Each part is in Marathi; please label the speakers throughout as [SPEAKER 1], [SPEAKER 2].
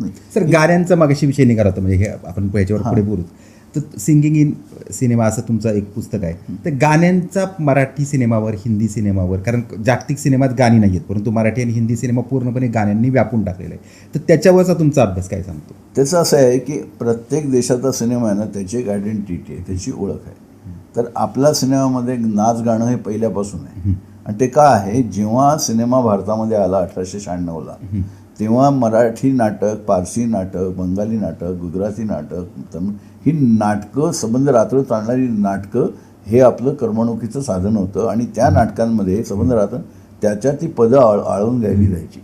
[SPEAKER 1] नाही.
[SPEAKER 2] सर गाण्यांचा मागाशी विषय निघाला होता म्हणजे हे आपण याच्यावर पुढे बोलू. तर सिंगिंग इन सिनेमा असं तुमचं एक पुस्तक आहे. तर गाण्यांचा मराठी सिनेमावर हिंदी सिनेमावर कारण जागतिक सिनेमात गाणी नाही आहेत परंतु मराठी आणि हिंदी सिनेमा पूर्णपणे गाण्यांनी व्यापून टाकलेला आहे. तर त्याच्यावरचा तुमचा अभ्यास काय सांगतो?
[SPEAKER 1] त्याचं असं आहे की प्रत्येक देशाचा सिनेमा आहे ना त्याची एक आयडेंटिटी आहे त्याची ओळख आहे. तर आपल्या सिनेमामध्ये नाच गाणं हे पहिल्यापासून आहे. आणि ते का आहे? जेव्हा सिनेमा भारतामध्ये आला अठराशे शहाण्णवला तेव्हा मराठी नाटक पारसी नाटक बंगाली नाटक गुजराती नाटक तमिळ ही नाटकं सबंध रात्र चालणारी नाटकं हे आपलं करमणुकीचं साधन होतं आणि त्या नाटकांमध्ये सबंध रात्र त्याच्या ती पदं आळ आळून घ्यायली जायची.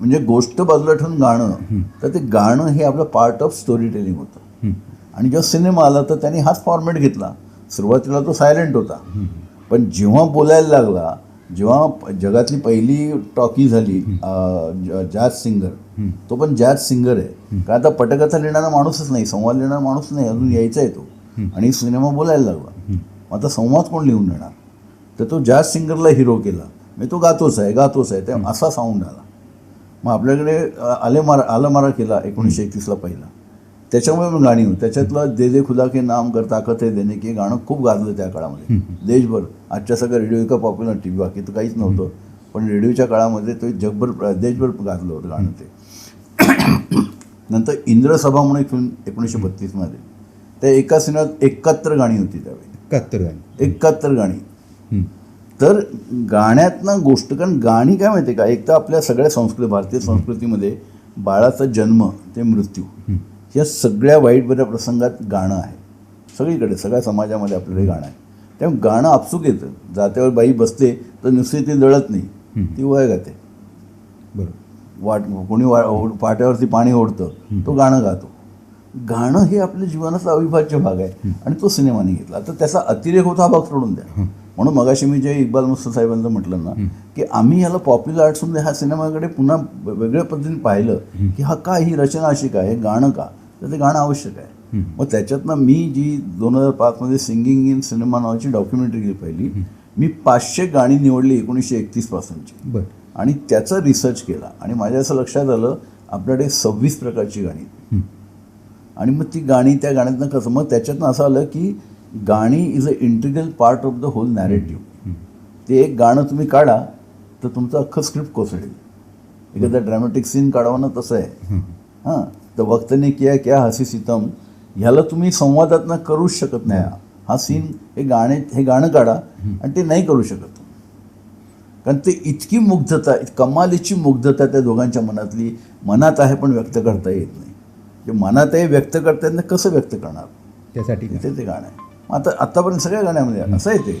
[SPEAKER 1] म्हणजे गोष्ट बाजूला ठेवून गाणं तर ते गाणं हे आपलं पार्ट ऑफ स्टोरी टेलिंग होतं. आणि जेव्हा सिनेमा आला तर त्यांनी हाच फॉर्मॅट घेतला. सुरुवातीला तो सायलेंट होता. पण जेव्हा बोलायला लागला जेव्हा जगातली पहिली टॉकी झाली जॅज सिंगर तो पण जॅज सिंगर आहे. का आता पटकथा लिहिणारा माणूसच नाही संवाद लिहिणारा माणूस नाही अजून यायचा आहे तो. आणि सिनेमा बोलायला लागला. मग आता संवाद कोण लिहून देणार? तर तो जॅज सिंगरला हिरो केला. म्हणजे तो गातोच आहे गातोच आहे. ते असा साऊंड आला. मग आपल्याकडे आले मारा आलं मारा केला एकोणीसशे एकतीसला पहिला. त्याच्यामुळे पण गाणी त्याच्यातलं दे दे खुदा के नाम कर ताकत आहे देणे की हे गाणं खूप गाजलं त्या काळामध्ये. देशभर. आजच्या सगळं रेडिओ इतकं पॉप्युलर टी व्ही बाकी तर काहीच नव्हतं. पण रेडिओच्या काळामध्ये तो जगभर देशभर गाजलं होतं गाणं ते. नंतर इंद्रसभा म्हणून एक फिल्म एकोणीसशे बत्तीसमध्ये त्या एका सिनेमात एकाहत्तर गाणी होती त्यावेळी.
[SPEAKER 2] एकाहत्तर गाणी.
[SPEAKER 1] एकाहत्तर गाणी. तर गाण्यातनं गोष्ट कारण गाणी काय माहिती का एक तर आपल्या सगळ्या संस्कृती भारतीय संस्कृतीमध्ये बाळाचा जन्म ते मृत्यू. या सगळ्या वाईट बऱ्या प्रसंगात गाणं आहे. सगळीकडे सगळ्या समाजामध्ये आपल्याला हे गाणं आहे. त्यामुळे गाणं आपसूक येतं. जात्यावर बाई बसते तर नुसती ती दळत नाही. ती वय गाते.
[SPEAKER 2] बरोबर.
[SPEAKER 1] वाट कोणी वा पाट्यावरती पाणी ओढतं तो गाणं गातो. गाणं हे आपल्या जीवनाचा अविभाज्य भाग आहे आणि तो सिनेमाने घेतला. तर त्याचा अतिरेक होता हा भाग सोडून द्या. म्हणून मगाशी मी जे इक्बाल मुस्त साहेबांचं म्हटलं ना की आम्ही याला पॉप्युलर आर्ट्समध्ये ह्या सिनेमाकडे पुन्हा वेगळ्या पद्धतीने पाहिलं की हा का ही रचना अशी काय हे गाणं का? तर ते गाणं आवश्यक आहे. मग त्याच्यातनं मी जी दोन हजार पाचमध्ये सिंगिंग इन सिनेमा नावाची डॉक्युमेंटरी केली पहिली मी पाचशे गाणी निवडली एकोणीसशे एकतीस पासूनची.
[SPEAKER 2] बरं.
[SPEAKER 1] आणि त्याचा रिसर्च केला. आणि माझ्या असं लक्षात आलं आपल्याकडे सव्वीस प्रकारची गाणी. आणि मग ती गाणी त्या गाण्यातनं कसं मग त्याच्यातनं असं आलं की गाणी is a integral part of the whole narrative ते एक गाणं तुम्ही काढा तर तुमचं अख्खं स्क्रिप्ट कोसळेल. एखादा ड्रॅमॅटिक सीन काढावं ना तसं आहे. हां. तर वक्त ने किया क्या हसी सितम? ह्याला तुम्ही संवादातनं करूच शकत नाही. हा सीन हे गाणे हे गाणं काढा आणि ते नाही करू शकत. कारण ते इतकी मुग्धता कमालीची मुग्धता त्या दोघांच्या मनातली मनात आहे पण व्यक्त करता येत नाही. जे मनात आहे व्यक्त करता येत नाही कसं व्यक्त करणार?
[SPEAKER 2] त्यासाठी
[SPEAKER 1] ते गाणं आहे. आता आत्तापर्यंत सगळ्या गाण्यामध्ये असं आहे ते.